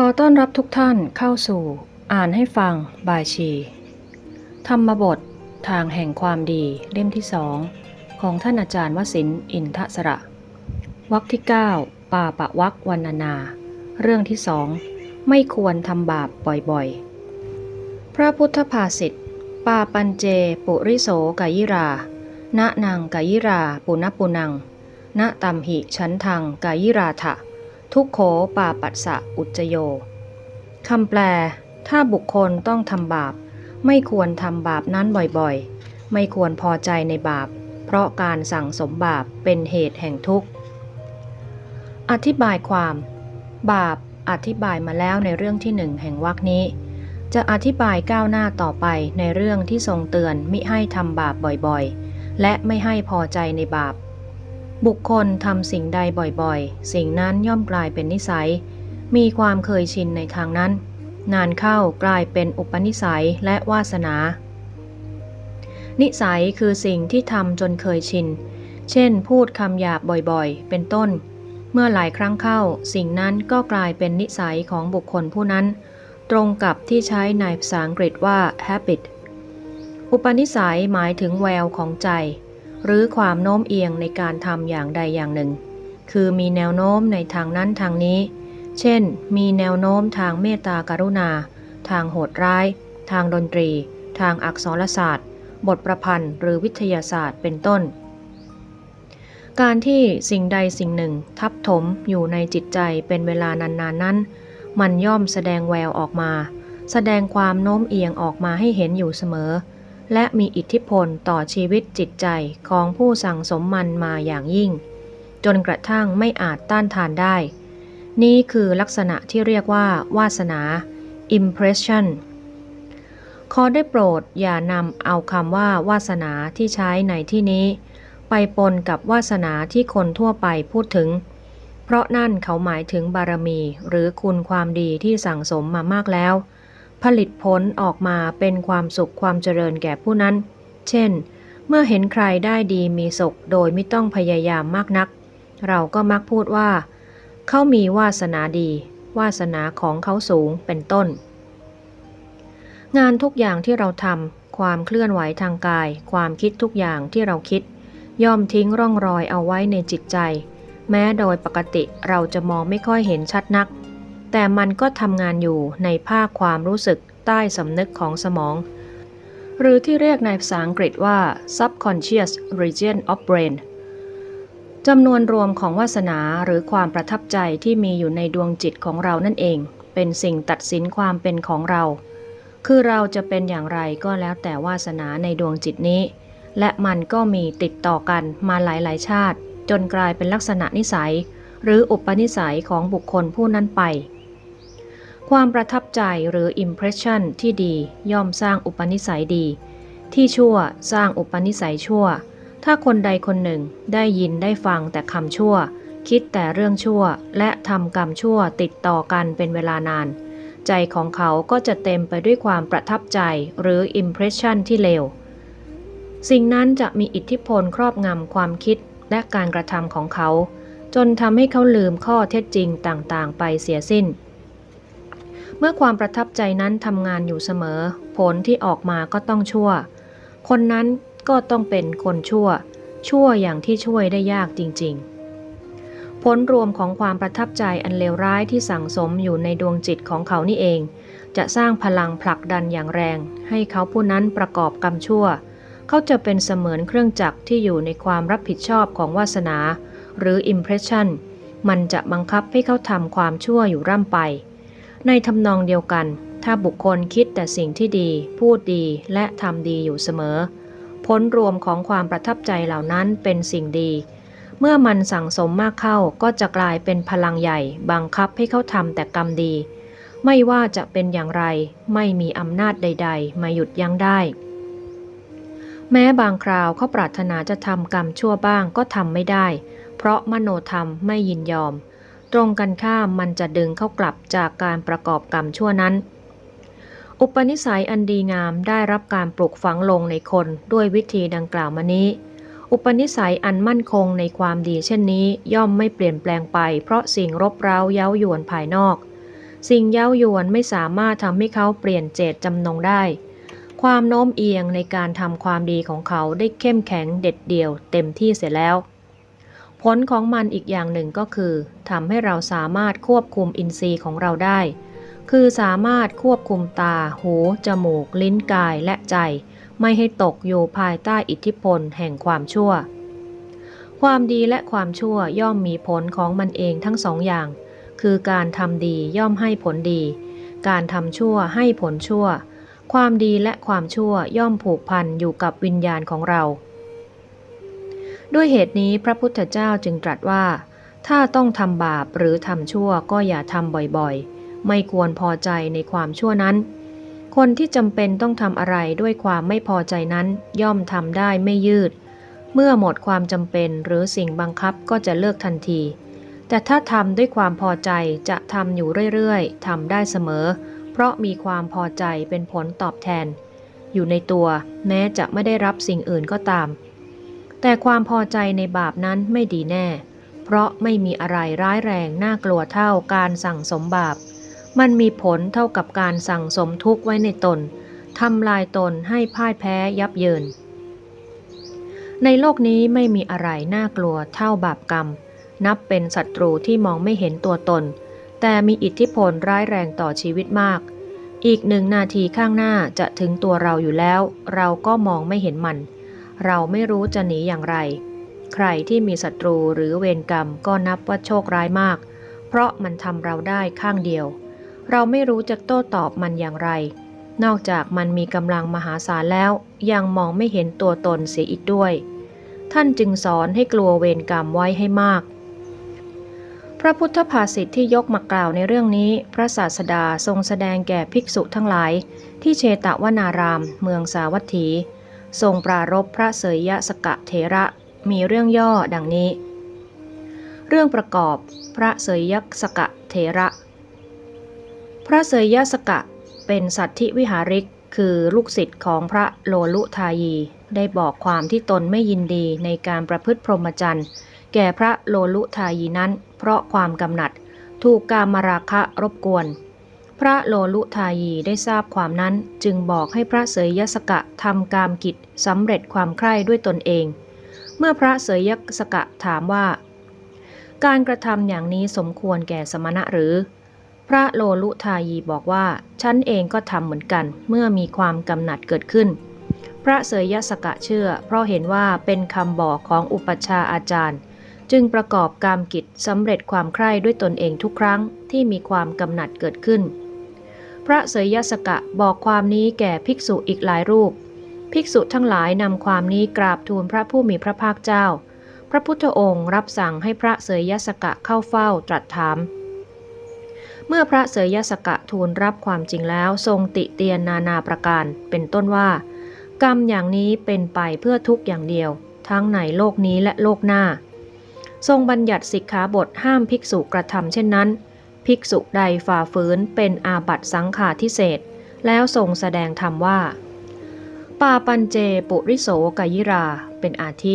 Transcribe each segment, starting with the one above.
ขอต้อนรับทุกท่านเข้าสู่ อ่านให้ฟังบายชี ธรรมบท ทางแห่งความดีเล่มที่สองของท่านอาจารย์วสินอินทสระ วรรคที่ 9 ป่าปะวักวันนานาเรื่องที่สองไม่ควรทำบาปบ่อยๆ พระพุทธภาษิตปาปัญเจ ปุริโสกายิรา ณนางกายิรา ปุณปุนัง ณตัมหิชันทังกายิราถะ ทุกโขปาปัสสะอุจโยคำแปล ถ้าบุคคลต้องทำบาป ไม่ควรทำบาปนั้นบ่อยๆ ไม่ควรพอใจในบาป เพราะการสั่งสมบาปเป็นเหตุแห่งทุกข์ อธิบายความ บาปอธิบายมาแล้วในเรื่องที่หนึ่งแห่งวรรคนี้ จะอธิบายก้าวหน้าต่อไปในเรื่องที่ทรงเตือนมิให้ทำบาปบ่อยๆ และไม่ให้พอใจในบาป บุคคลทำสิ่งใดบ่อยๆ สิ่งนั้นย่อมกลายเป็นนิสัย มีความเคยชินในทางนั้น นานเข้ากลายเป็นอุปนิสัยและวาสนา นิสัยคือสิ่งที่ทำจนเคยชิน เช่น พูดคำหยาบบ่อยๆ เป็นต้น เมื่อหลายครั้งเข้า สิ่งนั้นก็กลายเป็นนิสัยของบุคคลผู้นั้น ตรงกับที่ใช้ในภาษาอังกฤษว่า habit อุปนิสัยหมายถึงแววของใจ หรือความโน้มเอียงในการทำอย่างใดอย่างหนึ่ง คือมีแนวโน้มในทางนั้นทางนี้ เช่น มีแนวโน้มทางเมตตากรุณา ทางโหดร้าย ทางดนตรี ทางอักษรศาสตร์ บทประพันธ์ หรือวิทยาศาสตร์เป็นต้น การที่สิ่งใดสิ่งหนึ่งทับถมอยู่ในจิตใจเป็นเวลานานๆนนนั้น มันย่อมแสดงแววออกมา แสดงความโน้มเอียงออกมาให้เห็นอยู่เสมอ และมีอิทธิพลต่อชีวิตจิตใจของผู้สั่งสมมันมาอย่างยิ่ง จนกระทั่งไม่อาจต้านทานได้ นี่คือลักษณะที่เรียกว่า วาสนา impression ขอได้โปรดอย่านำเอาคำว่าวาสนาที่ใช้ในที่นี้ ไปปนกับวาสนาที่คนทั่วไปพูดถึง เพราะนั่นเขาหมายถึงบารมีหรือคุณความดีที่สั่งสมมามากแล้ว ผลิตผลออกมาเป็นความสุขความเจริญแก่ผู้นั้น เช่น เมื่อเห็นใครได้ดีมีสุขโดยไม่ต้องพยายามมากนัก เราก็มักพูดว่า เขามีวาสนาดี วาสนาของเขาสูงเป็นต้น งานทุกอย่างที่เราทำความเคลื่อนไหวทางกาย ความคิดทุกอย่างที่เราคิด ย่อมทิ้งร่องรอยเอาไว้ในจิตใจ แม้โดยปกติเราจะมองไม่ค่อยเห็นชัดนัก แต่มันก็ทำงานอยู่ในภาคความรู้สึกใต้สำนึกของสมอง หรือที่เรียกในภาษาอังกฤษว่า subconscious region of brain จำนวนรวมของวาสนาหรือความประทับใจที่มีอยู่ในดวงจิตของเรานั่นเอง เป็นสิ่งตัดสินความเป็นของเรา คือเราจะเป็นอย่างไรก็แล้วแต่วาสนาในดวงจิตนี้ และมันก็มีติดต่อกันมาหลายๆ ชาติ จนกลายเป็นลักษณะนิสัย หรืออุปนิสัยของบุคคลผู้นั้นไป ความประทับใจหรือ impression ที่ดีย่อมสร้างอุปนิสัยดี ที่ชั่วสร้างอุปนิสัยชั่ว ถ้าคนใดคนหนึ่งได้ยินได้ฟังแต่คำชั่ว คิดแต่เรื่องชั่วและทำกรรมชั่วติดต่อกันเป็นเวลานาน ใจของเขาก็จะเต็มไปด้วยความประทับใจหรือ impression ที่เลว สิ่งนั้นจะมีอิทธิพลครอบงำความคิดและการกระทำของเขา จนทำให้เขาลืมข้อเท็จจริงต่างๆ ไปเสียสิ้น เมื่อความประทับใจนั้นทำงานอยู่เสมอ ผลที่ออกมาก็ต้องชั่ว คนนั้นก็ต้องเป็นคนชั่ว ชั่วอย่างที่ช่วยได้ยากจริง ๆ ผลรวมของความประทับใจอันเลวร้ายที่สั่งสมอยู่ในดวงจิตของเขานี่เอง จะสร้างพลังผลักดันอย่างแรง ให้เขาผู้นั้นประกอบกรรมชั่ว เขาจะเป็นเสมือนเครื่องจักรที่อยู่ในความรับผิดชอบของวาสนา หรือ impression มันจะบังคับให้เขาทำความชั่วอยู่ร่ำไป ในทำนองเดียวกัน ถ้าบุคคลคิดแต่สิ่งที่ดี พูดดีและทำดีอยู่เสมอ ผลรวมของความประทับใจเหล่านั้นเป็นสิ่งดี เมื่อมันสั่งสมมากเข้าก็จะกลายเป็นพลังใหญ่ บังคับให้เขาทำแต่กรรมดี ไม่ว่าจะเป็นอย่างไร ไม่มีอำนาจใด ๆ มาหยุดยั้งได้ แม้บางคราวเขาปรารถนาจะทำกรรมชั่วบ้างก็ทำไม่ได้ เพราะมโนธรรมไม่ยินยอม ตรงกันข้ามมันจะดึงเข้ากลับจากการประกอบกรรมชั่วนั้น อุปนิสัยอันดีงามได้รับการปลูกฝังลงในคนด้วยวิธีดังกล่าวมานี้ อุปนิสัยอันมั่นคงในความดีเช่นนี้ย่อมไม่เปลี่ยนแปลงไป เพราะสิ่งรบเร้าเย้ายวนภายนอก สิ่งเย้ายวนไม่สามารถทำให้เขาเปลี่ยนเจตจำนงได้ ความโน้มเอียงในการทำความดีของเขาได้เข้มแข็งเด็ดเดี่ยวเต็มที่เสียแล้ว ผลของมันอีกอย่างหนึ่งก็คือทำให้เราสามารถควบคุมอินทรีย์ของเราได้ คือสามารถควบคุมตา หู จมูก ลิ้นกายและใจ ไม่ให้ตกอยู่ภายใต้อิทธิพลแห่งความชั่ว ความดีและความชั่วย่อมมีผลของมันเองทั้งสองอย่าง คือการทำดีย่อมให้ผลดี การทำชั่วให้ผลชั่ว ความดีและความชั่วย่อมผูกพันอยู่กับวิญญาณของเรา ด้วยเหตุนี้พระพุทธเจ้าจึงตรัสว่า ถ้าต้องทำบาปหรือทำชั่วก็อย่าทำบ่อยๆ ไม่ควรพอใจในความชั่วนั้น คนที่จำเป็นต้องทำอะไรด้วยความไม่พอใจนั้น ย่อมทำได้ไม่ยืด เมื่อหมดความจำเป็นหรือสิ่งบังคับก็จะเลิกทันที แต่ถ้าทำด้วยความพอใจจะทำอยู่เรื่อยๆทำได้เสมอ เพราะมีความพอใจเป็นผลตอบแทน อยู่ในตัวแม้จะไม่ได้รับสิ่งอื่นก็ตาม แต่ความพอใจในบาปนั้นไม่ดีแน่ เพราะไม่มีอะไรร้ายแรงน่ากลัวเท่าการสั่งสมบาป มันมีผลเท่ากับการสั่งสมทุกข์ไว้ในตนทำลายตนให้พ่ายแพ้ยับเยิน ในโลกนี้ไม่มีอะไรน่ากลัวเท่าบาปกรรม นับเป็นศัตรูที่มองไม่เห็นตัวตน แต่มีอิทธิพลร้ายแรงต่อชีวิตมาก อีกหนึ่งนาทีข้างหน้าจะถึงตัวเราอยู่แล้ว เราก็มองไม่เห็นมัน เราไม่รู้จะหนีอย่างไร ใครที่มีศัตรูหรือเวรกรรมก็นับว่าโชคร้ายมาก เพราะมันทำเราได้ข้างเดียว เราไม่รู้จะโต้ตอบมันอย่างไร นอกจากมันมีกำลังมหาศาลแล้ว ยังมองไม่เห็นตัวตนเสียอีกด้วย ท่านจึงสอนให้กลัวเวรกรรมไว้ให้มากพระพุทธภาษิตที่ยกมากล่าวในเรื่องนี้ พระศาสดาทรงแสดงแก่ภิกษุทั้งหลาย ที่เชตวนาราม เมืองสาวัตถี ทรงปรารบพระเสยยสกะเถระมีเรื่องย่อดังนี้ เรื่องประกอบพระเสยยสกะเถระ พระเสยยสกะเป็นสัตธิวิหาริกคือลูกศิษย์ของพระโลลุทายี ได้บอกความที่ตนไม่ยินดีในการประพฤติพรหมจรรย์ แก่พระโลลุทายีนั้น เพราะความกำหนัด ถูกกามราคะรบกวน พระโลลุทายีได้ทราบความนั้นจึงบอกให้พระเสยยสกะทำกามกิจสำเร็จความใคร่ด้วยตนเอง เมื่อพระเสยยสกะถามว่า การกระทำอย่างนี้สมควรแก่สมณะหรือ พระโลลุทายีบอกว่า ฉันเองก็ทำเหมือนกันเมื่อมีความกำหนัดเกิดขึ้น พระเสยยสกะเชื่อ เพราะเห็นว่าเป็นคำบอกของอุปชาอาจารย์ จึงประกอบกามกิจสำเร็จความใคร่ด้วยตนเองทุกครั้งที่มีความกำหนัดเกิดขึ้น พระเสยยสกะบอกความนี้แก่ภิกษุอีกหลายรูป ภิกษุทั้งหลายนำความนี้กราบทูลพระผู้มีพระภาคเจ้า พระพุทธองค์รับสั่งให้พระเสยยสกะเข้าเฝ้าตรัสถาม เมื่อพระเสยยสกะทูลรับความจริงแล้วทรงติเตียนนานาประการ เป็นต้นว่า กรรมอย่างนี้เป็นไปเพื่อทุกอย่างเดียว ทั้งในโลกนี้และโลกหน้า ทรงบัญญัติสิกขาบทห้ามภิกษุกระทำเช่นนั้น ภิกษุใดฝ่าฝืนเป็นอาบัตสังฆาทิเศษแล้วทรงแสดงธรรมว่า ปาปัญเจปุริโสกยิรา เป็นอาทิ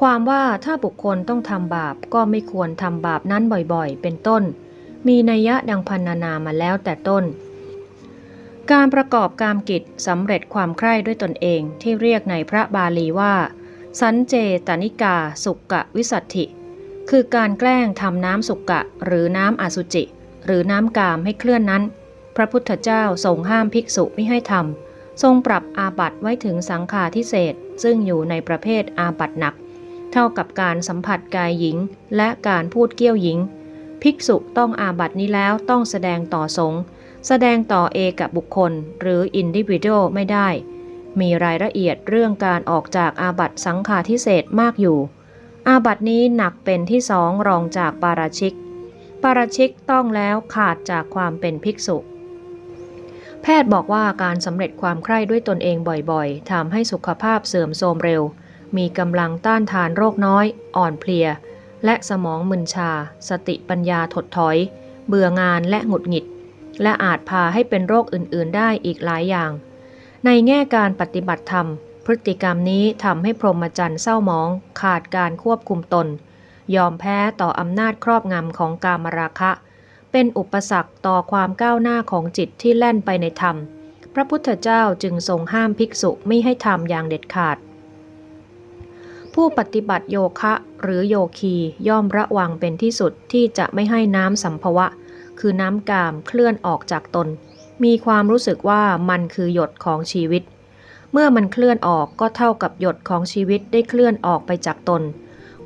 ความว่าถ้าบุคคลต้องทำบาปก็ไม่ควรทำบาปนั้นบ่อยๆ เป็นต้น มีนัยยะดังพันนานามาแล้วแต่ต้น การประกอบกามกิจสำเร็จความใคร่ด้วยตนเองที่เรียกในพระบาลีว่า สันเจตนิกาสุกะวิสัตถิ คือการแกล้งทำน้ำสุกะ หรือน้ำอสุจิ หรือน้ำกามให้เคลื่อนนั้น พระพุทธเจ้าทรงห้ามภิกษุไม่ให้ทำทรงปรับอาบัติไว้ถึงสังฆาทิเศษซึ่งอยู่ในประเภทอาบัติหนัก เท่ากับการสัมผัสกายหญิง และการพูดเกี้ยวหญิง ภิกษุต้องอาบัตินี้แล้วต้องแสดงต่อสงฆ์แสดงต่อเอกบุคคล หรืออินดิวิ a l ไม่ได้ มีรายละเอียดเรื่องการออกจากอาบัติสังฆาทิเศษมากอยู่ อาบัตินี้หนักเป็นที่สองรองจากปาราชิก ปาราชิกต้องแล้วขาดจากความเป็นภิกษุ แพทย์บอกว่าการสำเร็จความใคร่ด้วยตนเองบ่อยๆทำให้สุขภาพเสื่อมโทรมเร็ว มีกำลังต้านทานโรคน้อย อ่อนเพลีย และสมองมึนชา สติปัญญาถดถอย เบื่องานและหงุดหงิด และอาจพาให้เป็นโรคอื่นๆได้อีกหลายอย่าง ในแง่การปฏิบัติธรรม พฤติกรรมนี้ทำให้พรหมจรรย์เศร้าหมอง ขาดการควบคุมตน ยอมแพ้ต่ออำนาจครอบงำของกามราคะ เป็นอุปสรรคต่อความก้าวหน้าของจิตที่แล่นไปในธรรม พระพุทธเจ้าจึงทรงห้ามภิกษุไม่ให้ทำอย่างเด็ดขาด ผู้ปฏิบัติโยคะหรือโยคีย่อมระวังเป็นที่สุดที่จะไม่ให้น้ำสัมภวะ คือน้ำกามเคลื่อนออกจากตน มีความรู้สึกว่ามันคือหยดของชีวิต เมื่อมันเคลื่อนออกก็เท่ากับหยดของชีวิตได้เคลื่อนออกไปจากตน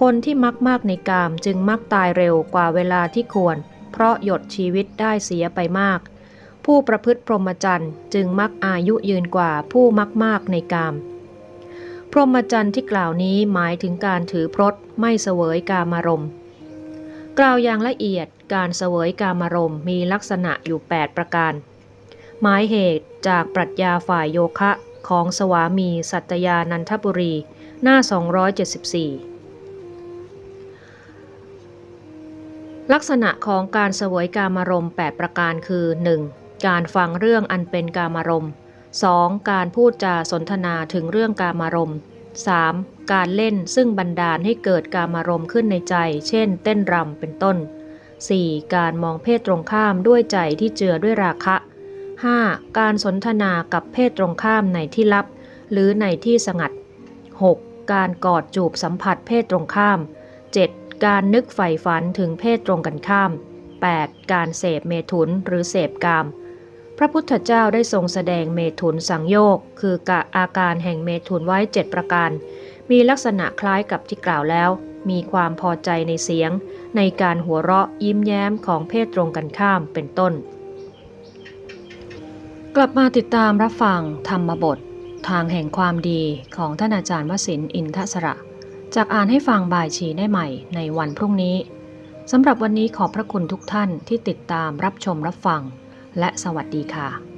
คนที่มักมากในกามจึงมักตายเร็วกว่าเวลาที่ควร เพราะหยดชีวิตได้เสียไปมาก ผู้ประพฤติพรหมจรรย์จึงมักอายุยืนกว่าผู้มักมากในกาม พรหมจรรย์ที่กล่าวนี้หมายถึงการถือพรตไม่เสวยกามารมณ์กล่าวอย่างละเอียดการเสวยกามารมณ์มีลักษณะอยู่ 8 ประการ หมายเหตุจากปรัชญาฝ่ายโยคะ ของสวามีสัตยานันทบุรี หน้า 274 ลักษณะของการเสวยกามารมณ์ 8 ประการคือ 1. การฟังเรื่องอันเป็นกามารมณ์ 2. การพูดจาสนทนาถึงเรื่องกามารมณ์ 3. การเล่นซึ่งบันดาลให้เกิดกามารมณ์ขึ้นในใจ เช่น เต้นรำเป็นต้น 4. การมองเพศตรงข้ามด้วยใจที่เจือด้วยราคะ 5. การสนทนากับเพศตรงข้ามในที่ลับ หรือในที่สงัด 6. การกอดจูบสัมผัสเพศตรงข้าม 7. การนึกใฝ่ฝันถึงเพศตรงกันข้าม 8. การเสพเมถุนหรือเสพกาม พระพุทธเจ้าได้ทรงแสดงเมถุนสังโยก คือกะอาการแห่งเมถุนไว้ 7 ประการ มีลักษณะคล้ายกับที่กล่าวแล้ว มีความพอใจในเสียง ในการหัวเราะยิ้มแย้มของเพศตรงกันข้ามเป็นต้น กลับมาติดตามรับฟังธรรมบท ทางแห่งความดีของท่านอาจารย์วสินอินทศระ จากอ่านให้ฟังบ่ายชีได้ใหม่ในวันพรุ่งนี้สำหรับวันนี้ขอบพระคุณทุกท่านที่ติดตามรับชมรับฟัง และสวัสดีค่ะ